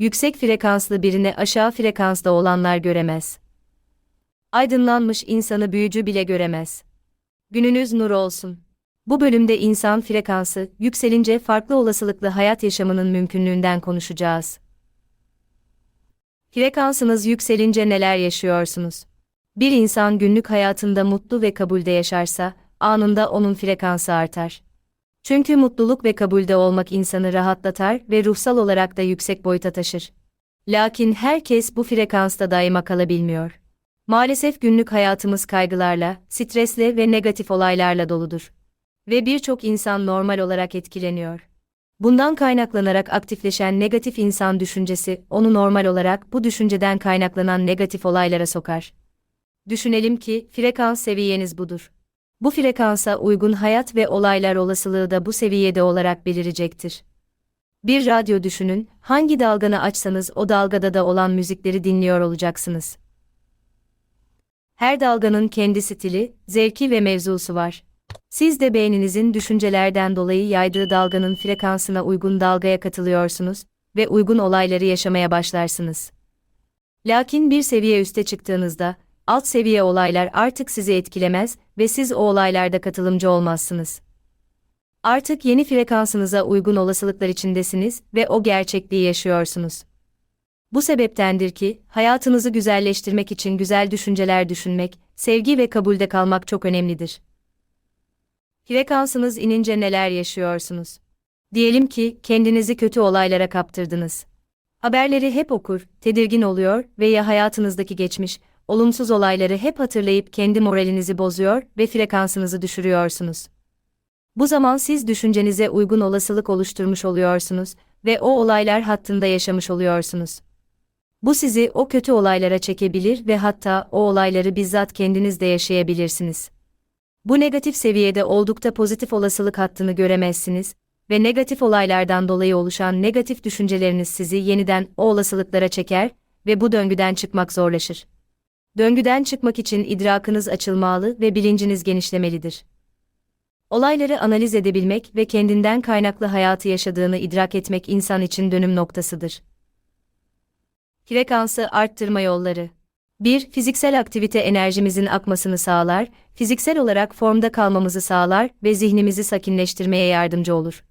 Yüksek frekanslı birini aşağı frekansta olanlar göremez. Aydınlanmış insanı büyücü bile göremez. Gününüz nur olsun. Bu bölümde insan frekansı yükselince farklı olasılıklı hayat yaşamının mümkünlüğünden konuşacağız. Frekansınız yükselince neler yaşıyorsunuz? Bir insan günlük hayatında mutlu ve kabulde yaşarsa, anında onun frekansı artar. Çünkü mutluluk ve kabulde olmak insanı rahatlatar ve ruhsal olarak da yüksek boyuta taşır. Lakin herkes bu frekansta daima kalabilmiyor. Maalesef günlük hayatımız kaygılarla, stresle ve negatif olaylarla doludur. Ve birçok insan normal olarak etkileniyor. Bundan kaynaklanarak aktifleşen negatif insan düşüncesi, onu normal olarak bu düşünceden kaynaklanan negatif olaylara sokar. Düşünelim ki, frekans seviyeniz budur. Bu frekansa uygun hayat ve olaylar olasılığı da bu seviyede olarak belirecektir. Bir radyo düşünün, hangi dalganı açsanız o dalgada da olan müzikleri dinliyor olacaksınız. Her dalganın kendi stili, zevki ve mevzusu var. Siz de beyninizin düşüncelerden dolayı yaydığı dalganın frekansına uygun dalgaya katılıyorsunuz ve uygun olayları yaşamaya başlarsınız. Lakin bir seviye üste çıktığınızda, alt seviye olaylar artık sizi etkilemez ve siz o olaylarda katılımcı olmazsınız. Artık yeni frekansınıza uygun olasılıklar içindesiniz ve o gerçekliği yaşıyorsunuz. Bu sebeptendir ki, hayatınızı güzelleştirmek için güzel düşünceler düşünmek, sevgi ve kabulde kalmak çok önemlidir. Frekansınız inince neler yaşıyorsunuz? Diyelim ki kendinizi kötü olaylara kaptırdınız. Haberleri hep okur, tedirgin oluyor ve ya hayatınızdaki geçmiş, olumsuz olayları hep hatırlayıp kendi moralinizi bozuyor ve frekansınızı düşürüyorsunuz. Bu zaman siz düşüncenize uygun olasılık oluşturmuş oluyorsunuz ve o olaylar hattında yaşamış oluyorsunuz. Bu sizi o kötü olaylara çekebilir ve hatta o olayları bizzat kendiniz de yaşayabilirsiniz. Bu negatif seviyede oldukça pozitif olasılık hattını göremezsiniz ve negatif olaylardan dolayı oluşan negatif düşünceleriniz sizi yeniden o olasılıklara çeker ve bu döngüden çıkmak zorlaşır. Döngüden çıkmak için idrakınız açılmalı ve bilinciniz genişlemelidir. Olayları analiz edebilmek ve kendinden kaynaklı hayatı yaşadığını idrak etmek insan için dönüm noktasıdır. Frekansı arttırma yolları 1. Fiziksel aktivite enerjimizin akmasını sağlar, fiziksel olarak formda kalmamızı sağlar ve zihnimizi sakinleştirmeye yardımcı olur.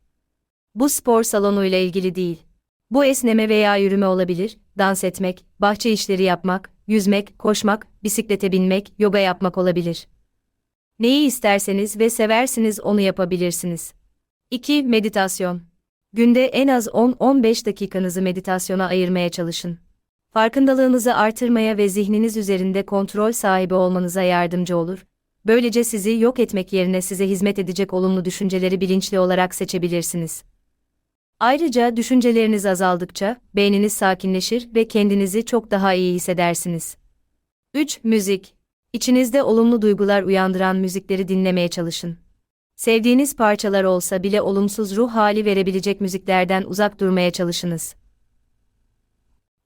Bu spor salonuyla ilgili değil. Bu esneme veya yürüme olabilir, dans etmek, bahçe işleri yapmak, yüzmek, koşmak, bisiklete binmek, yoga yapmak olabilir. Neyi isterseniz ve seversiniz onu yapabilirsiniz. 2. Meditasyon. Günde en az 10-15 dakikanızı meditasyona ayırmaya çalışın. Farkındalığınızı artırmaya ve zihniniz üzerinde kontrol sahibi olmanıza yardımcı olur. Böylece sizi yok etmek yerine size hizmet edecek olumlu düşünceleri bilinçli olarak seçebilirsiniz. Ayrıca düşünceleriniz azaldıkça beyniniz sakinleşir ve kendinizi çok daha iyi hissedersiniz. 3. Müzik. İçinizde olumlu duygular uyandıran müzikleri dinlemeye çalışın. Sevdiğiniz parçalar olsa bile olumsuz ruh hali verebilecek müziklerden uzak durmaya çalışınız.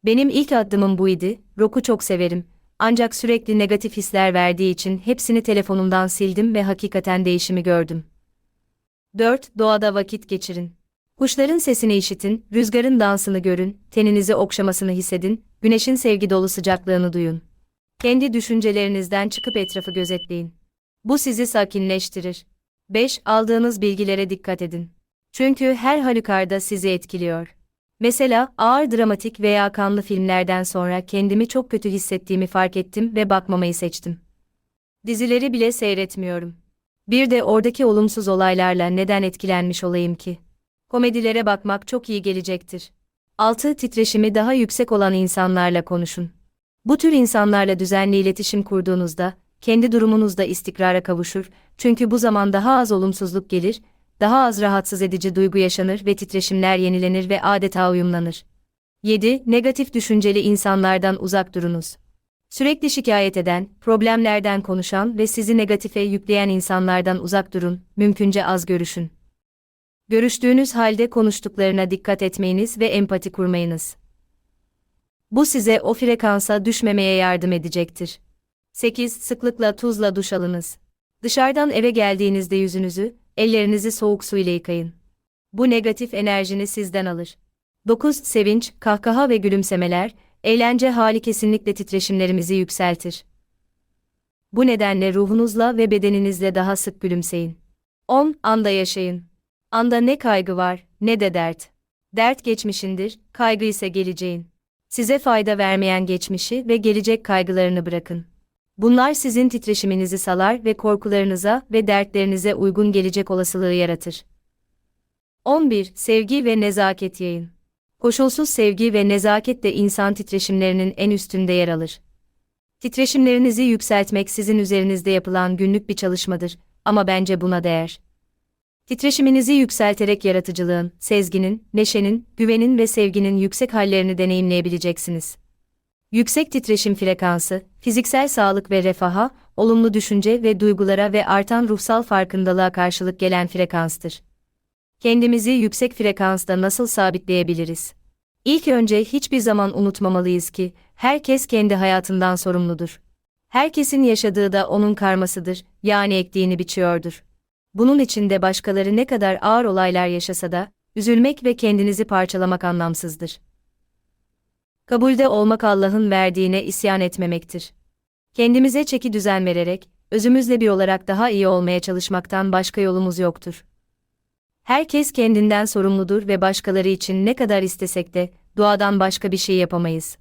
Benim ilk adımım buydu, rock'u çok severim. Ancak sürekli negatif hisler verdiği için hepsini telefonumdan sildim ve hakikaten değişimi gördüm. 4. Doğada vakit geçirin. Kuşların sesini işitin, rüzgarın dansını görün, teninizi okşamasını hissedin, güneşin sevgi dolu sıcaklığını duyun. Kendi düşüncelerinizden çıkıp etrafı gözetleyin. Bu sizi sakinleştirir. 5. Aldığınız bilgilere dikkat edin. Çünkü her halükarda sizi etkiliyor. Mesela ağır dramatik veya kanlı filmlerden sonra kendimi çok kötü hissettiğimi fark ettim ve bakmamayı seçtim. Dizileri bile seyretmiyorum. Bir de oradaki olumsuz olaylarla neden etkilenmiş olayım ki? Komedilere bakmak çok iyi gelecektir. 6. Titreşimi daha yüksek olan insanlarla konuşun. Bu tür insanlarla düzenli iletişim kurduğunuzda, kendi durumunuzda istikrara kavuşur, çünkü bu zaman daha az olumsuzluk gelir, daha az rahatsız edici duygu yaşanır ve titreşimler yenilenir ve adeta uyumlanır. 7. Negatif düşünceli insanlardan uzak durunuz. Sürekli şikayet eden, problemlerden konuşan ve sizi negatife yükleyen insanlardan uzak durun, mümkünce az görüşün. Görüştüğünüz halde konuştuklarına dikkat etmeyiniz ve empati kurmayınız. Bu size o frekansa düşmemeye yardım edecektir. 8. Sıklıkla tuzla duş alınız. Dışarıdan eve geldiğinizde yüzünüzü, ellerinizi soğuk su ile yıkayın. Bu negatif enerjini sizden alır. 9. Sevinç, kahkaha ve gülümsemeler, eğlence hali kesinlikle titreşimlerimizi yükseltir. Bu nedenle ruhunuzla ve bedeninizle daha sık gülümseyin. 10. Anda yaşayın. Anda ne kaygı var, ne de dert. Dert geçmişindir, kaygı ise geleceğin. Size fayda vermeyen geçmişi ve gelecek kaygılarını bırakın. Bunlar sizin titreşiminizi salar ve korkularınıza ve dertlerinize uygun gelecek olasılığı yaratır. 11. Sevgi ve nezaket yayın. Koşulsuz sevgi ve nezaket de insan titreşimlerinin en üstünde yer alır. Titreşimlerinizi yükseltmek sizin üzerinizde yapılan günlük bir çalışmadır ama bence buna değer. Titreşiminizi yükselterek yaratıcılığın, sezginin, neşenin, güvenin ve sevginin yüksek hallerini deneyimleyebileceksiniz. Yüksek titreşim frekansı, fiziksel sağlık ve refaha, olumlu düşünce ve duygulara ve artan ruhsal farkındalığa karşılık gelen frekanstır. Kendimizi yüksek frekansta nasıl sabitleyebiliriz? İlk önce hiçbir zaman unutmamalıyız ki, herkes kendi hayatından sorumludur. Herkesin yaşadığı da onun karmasıdır, yani ektiğini biçiyordur. Bunun içinde başkaları ne kadar ağır olaylar yaşasa da, üzülmek ve kendinizi parçalamak anlamsızdır. Kabulde olmak Allah'ın verdiğine isyan etmemektir. Kendimize çeki düzen vererek, özümüzle bir olarak daha iyi olmaya çalışmaktan başka yolumuz yoktur. Herkes kendinden sorumludur ve başkaları için ne kadar istesek de, duadan başka bir şey yapamayız.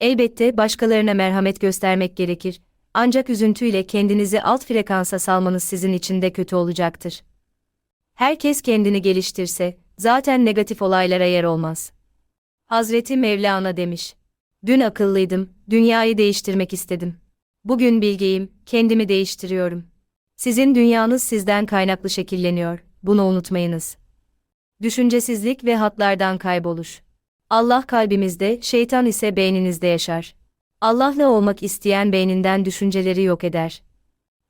Elbette başkalarına merhamet göstermek gerekir, ancak üzüntüyle kendinizi alt frekansa salmanız sizin için de kötü olacaktır. Herkes kendini geliştirse, zaten negatif olaylara yer olmaz. Hazreti Mevlana demiş. Dün akıllıydım, dünyayı değiştirmek istedim. Bugün bilgeyim, kendimi değiştiriyorum. Sizin dünyanız sizden kaynaklı şekilleniyor, bunu unutmayınız. Düşüncesizlik ve hatlardan kayboluş. Allah kalbimizde, şeytan ise beyninizde yaşar. Allah'la olmak isteyen beyninden düşünceleri yok eder.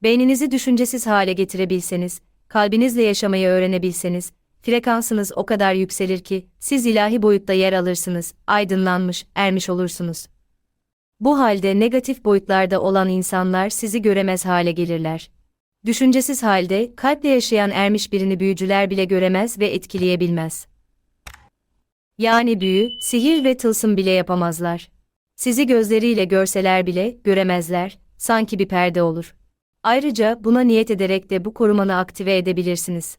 Beyninizi düşüncesiz hale getirebilseniz, kalbinizle yaşamayı öğrenebilseniz, frekansınız o kadar yükselir ki, siz ilahi boyutta yer alırsınız, aydınlanmış, ermiş olursunuz. Bu halde negatif boyutlarda olan insanlar sizi göremez hale gelirler. Düşüncesiz halde, kalple yaşayan ermiş birini büyücüler bile göremez ve etkileyebilmez. Yani büyü, sihir ve tılsım bile yapamazlar. Sizi gözleriyle görseler bile, göremezler, sanki bir perde olur. Ayrıca buna niyet ederek de bu korumanı aktive edebilirsiniz.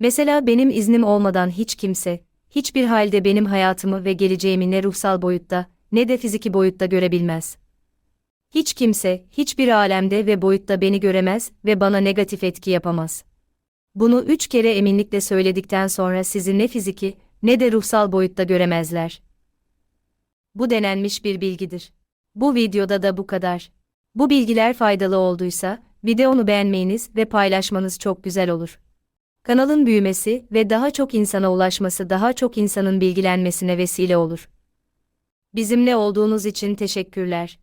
Mesela benim iznim olmadan hiç kimse, hiçbir halde benim hayatımı ve geleceğimi ne ruhsal boyutta, ne de fiziki boyutta görebilmez. Hiç kimse, hiçbir alemde ve boyutta beni göremez ve bana negatif etki yapamaz. Bunu üç kere eminlikle söyledikten sonra sizi ne fiziki, ne de ruhsal boyutta göremezler. Bu denenmiş bir bilgidir. Bu videoda da bu kadar. Bu bilgiler faydalı olduysa, videonu beğenmeniz ve paylaşmanız çok güzel olur. Kanalın büyümesi ve daha çok insana ulaşması daha çok insanın bilgilenmesine vesile olur. Bizimle olduğunuz için teşekkürler.